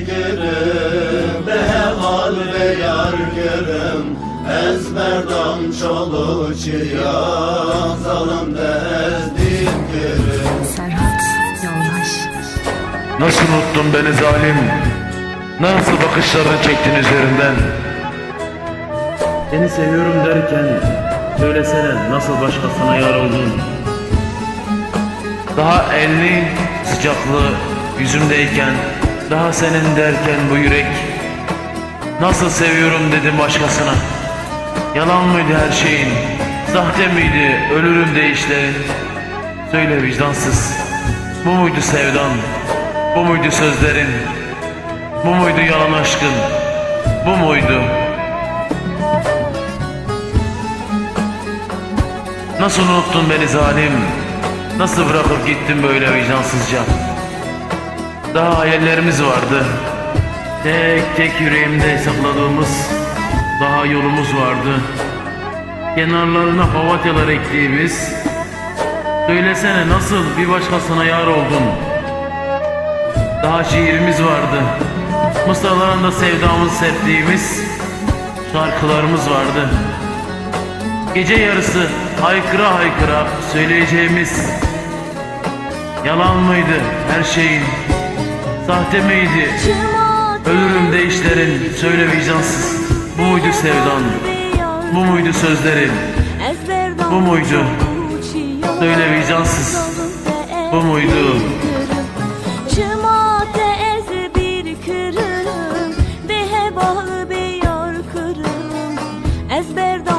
girdim Behal ve yar girdim Ezberdan çoluçuya Zalım bezdim girdim Serhat Yoldaş Nasıl unuttun beni zalim? Nasıl bakışlarını çektin üzerinden? Seni seviyorum derken Söylesene nasıl başkasına yar oldun Daha elli sıcaklığı yüzümdeyken Daha senin derken bu yürek. Nasıl seviyorum dedim başkasına. Yalan mıydı her şeyin? Sahte miydi ölürüm deyişlerin? Söyle vicdansız. Bu muydu sevdan? Bu muydu sözlerin? Bu muydu yalan aşkın? Bu muydu? Nasıl unuttun beni zalim? Nasıl bırakıp gittin böyle vicdansızca Daha hayallerimiz vardı. Tek tek yüreğimde sakladığımız Daha yolumuz vardı. Kenarlarına pavatyalar ektiğimiz Söylesene nasıl bir başkasına yar oldun? Daha şiirimiz vardı. Mısralarında sevdamız serptiğimiz Şarkılarımız vardı. Gece yarısı haykıra haykıra söyleyeceğimiz Yalan mıydı her şeyin Sahte miydi? Ölürüm de işlerin, söyle vicdansız. Bu muydu sevdan? Bu muydu sözlerin? Bu muydu? Söyle vicdansız. Bu muydu? Es verdad.